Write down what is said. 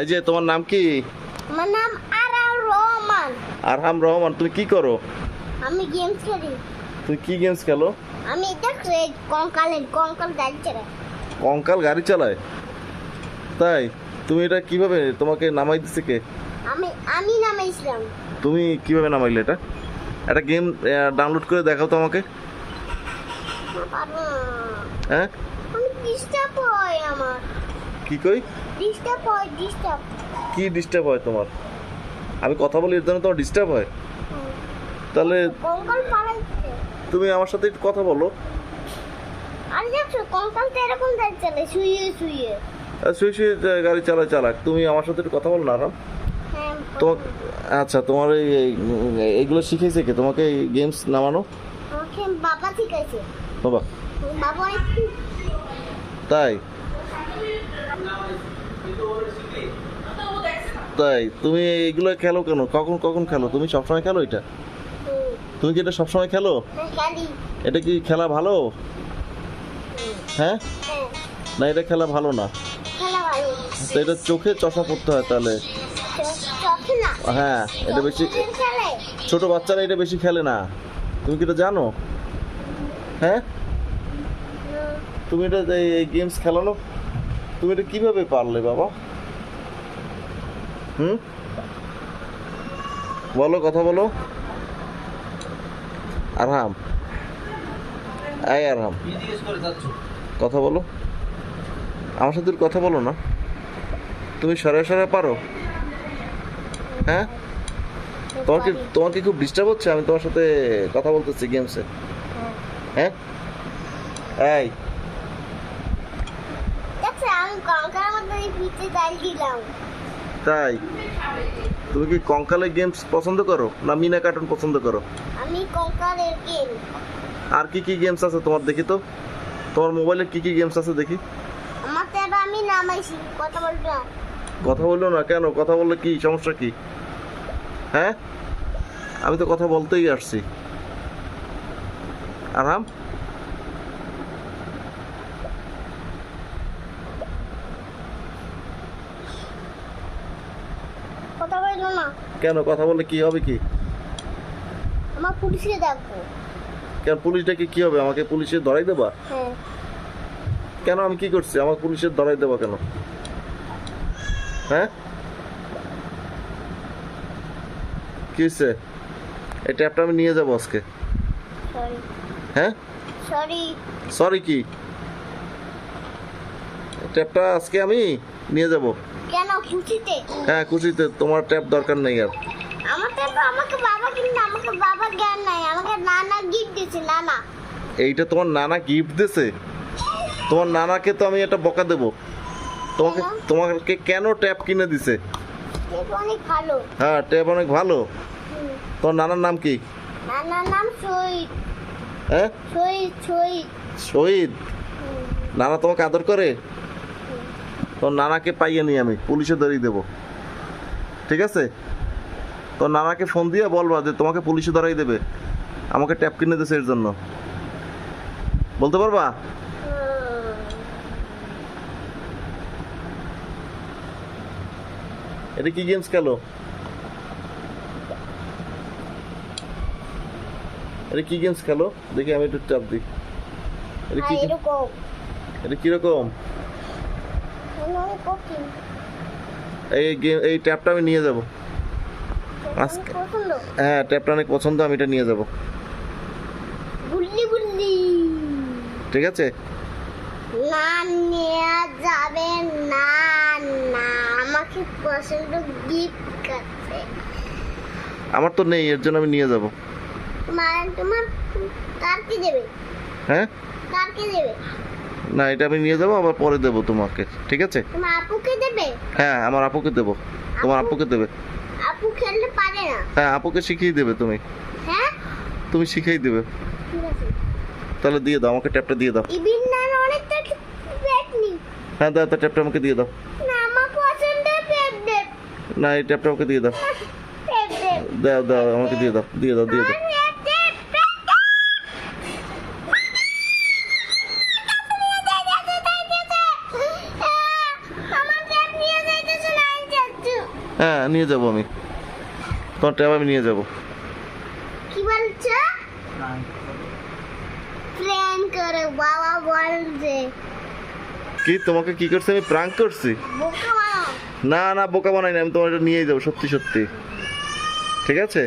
এই যে তোমার নাম কি? আমার নাম আরার রহমান। আরহাম রহমান তুমি কি করো? আমি গেমস খেলি। তুমি কি গেমস খেলো? আমি দেখছি এই কঙ্কালের কঙ্কাল গাড়ি চালাই কঙ্কাল গাড়ি চালায়? তাই? তুমি এটা কীভাবে তোমাকে নামাই দিচ্ছে কে? আমি আমি নামাইছিলাম। তুমি কীভাবে নামাইলে এটা? একটা গেম ডাউনলোড করে দেখাও তো আমাকে। হ্যাঁ? আমি ডিস্টার্ব হয় আমার। কি কই? ডিস্টার্ব হয় ডিস্টার্ব কি ডিস্টার্ব হয় তোমার? আমি কথা বলি এর জন্য তোমার ডিস্টার্ব হয়? তাহলে তুমি আমার সাথে একটু কথা বলো। আর দেখছ কঙ্কাল তো এরকম গাড়ি চালায় শুয়ে শুয়ে। শুয়ে শুয়ে গাড়ি চালায় চালাক। তুমি আমার সাথে একটু কথা বলো না আরাম। হ্যাঁ তোমার আচ্ছা তোমার এই এই- এইগুলো শিখেছে কে? তোমাকে এই গেমস নামানো? বাবা শিখাইছে। বাবা। বাবা তাই? তাই, তুমি এইগুলো খেলো কেন? কখন কখন খেলো? তুমি সবসময় খেলো এটা? তুমি কি এটা সবসময় খেলো? এটা কি খেলা ভালো? হ্যাঁ? না, এটা খেলা ভালো না। তো এটা চোখে চশমা পড়তে হয় তাহলে। হ্যাঁ এটা বেশি ছোট বাচ্চারা এটা বেশি খেলে না। তুমি কি এটা জানো? হ্যাঁ? তুমি এটা এই গেমস খেলানো? তুমি এটা কীভাবে পারলে বাবা? হুম? বলো কথা বলো। আরহাম। এই আরহাম। কথা বলো। আমার সাথে কথা বলো না। তুমি সরে সরে পারো? হ্যাঁ? তোমাকে কি পারি। তোমার কি খুব ডিস্টার্ব হচ্ছে আমি তোমার সাথে কথা বলতেছি গেমসে হ্যাঁ। হ্যাঁ? এই। মধ্যে দিলাম। তাই? তুমি কি কঙ্কালের গেমস পছন্দ করো না মিনা কার্টুন পছন্দ করো? আমি কঙ্কালের গেম আর কি কি গেমস আছে তোমার দেখি তো? তোমার মোবাইলে কি কি গেমস আছে দেখি? আমার তো আমি নামাইছি কথা বলব না? কথা বলল না কেন? কথা বললে কি? সমস্যা কি? হ্যাঁ? আমি তো কথা বলতেই আসছি। আরাম কথা বলব না। কেন কথা বললে কি হবে কি? আমার পুলিশকে দেখব কেন পুলিশ ডেকে কি হবে? আমাকে পুলিশে ধরাই দেবা? হ্যাঁ। কেন আমি কি করছি? আমার পুলিশের ধরাই দেবা কেন? হ্যাঁ? কি হয়েছে এই ট্যাপটা আমি নিয়ে যাব আজকে। হ্যাঁ? সরি সরি কি? ট্যাপটা আজকে আমি নিয়ে যাব। কেন? খুশিতে? হ্যাঁ খুশিতে। তোমার ট্যাপ দরকার নেই আর। আমার এবার আমাকে বাবা আমাকে বাবা জ্ঞান নাই। আমাকে নানা গিফট দিয়েছে নানা। এইটা তোমার নানা গিফট দিছে তোমার নানাকে তো আমি একটা বকা দেব। তোমাকে তোমাকে কেন ট্যাপ কিনে দিছে? অনেক ভালো। হ্যাঁ ট্যাপ অনেক ভালো। তোমার নানার নাম কি? নানার নাম শহীদ। হ্যাঁ? শহীদ শহীদ। শহীদ? নানা তোমাকে আদর করে? তোর নানাকে পাইয়ে নি আমি পুলিশে ধরিয়ে দেবো। ঠিক আছে? তোর নানাকে ফোন দিয়ে বলবা যে তোমাকে পুলিশে ধরাই দেবে। আমাকে ট্যাপ কিনে দিয়েছে এর জন্য। বলতে পারবা? এটা কি গেমস খেলো? এটা কি গেমস খেলো? দেখি আমি একটু চাপ দিই। এটা কি হ্যাঁ, এটা কীরকম? এই গেম এই ট্যাপটা আমি নিয়ে যাব। আজকে- হ্যাঁ ট্যাপটা অনেক পছন্দ আমি এটা নিয়ে যাব। ঠিক আছে? না নেওয়া যাবে না না আমাকে পছন্দ গিফট করতে আমার তো নেই এর জন্য আমি নিয়ে যাব। তোমার তোমার কার কি দেবে? হ্যাঁ? কার কি দেবে? না এটা আমি নিয়ে যাব আবার পরে দেবো তোমাকে ঠিক আছে? আপুকে দেবে? হ্যাঁ আমার আপুকে দেবো তোমার আপুকে দেবে। আপু খেলতে পারে না। হ্যাঁ আপুকে শিখিয়ে দেবে তুমি। হ্যাঁ? তুমি শিখিয়ে দেবে। ঠিক আছে। তাহলে দিয়ে দাও আমাকে ট্যাপটা দিয়ে দাও। ইবিন অনেকটা নি। হ্যাঁ দাও তো ট্যাপটা আমাকে দিয়ে দাও। না আমার পছন্দ না এই ট্যাপটা আমাকে দিয়ে দাও। দাও দাও আমাকে দিয়ে দাও দিয়ে দাও দিয়ে দাও পেট দেব পেট দেব আমার পেট নিয়ে যাইতেছে না হ্যাঁ নিয়ে যাব আমি। তোমার ট্যাব আমি নিয়ে যাব। কি বলছো? প্ল্যান করে বাবা বলছে। কি তোমাকে কি করছে আমি? প্রাঙ্ক করছি? না না বোকা বানাই না আমি তোমার এটা নিয়ে যাব সত্যি সত্যি। ঠিক আছে?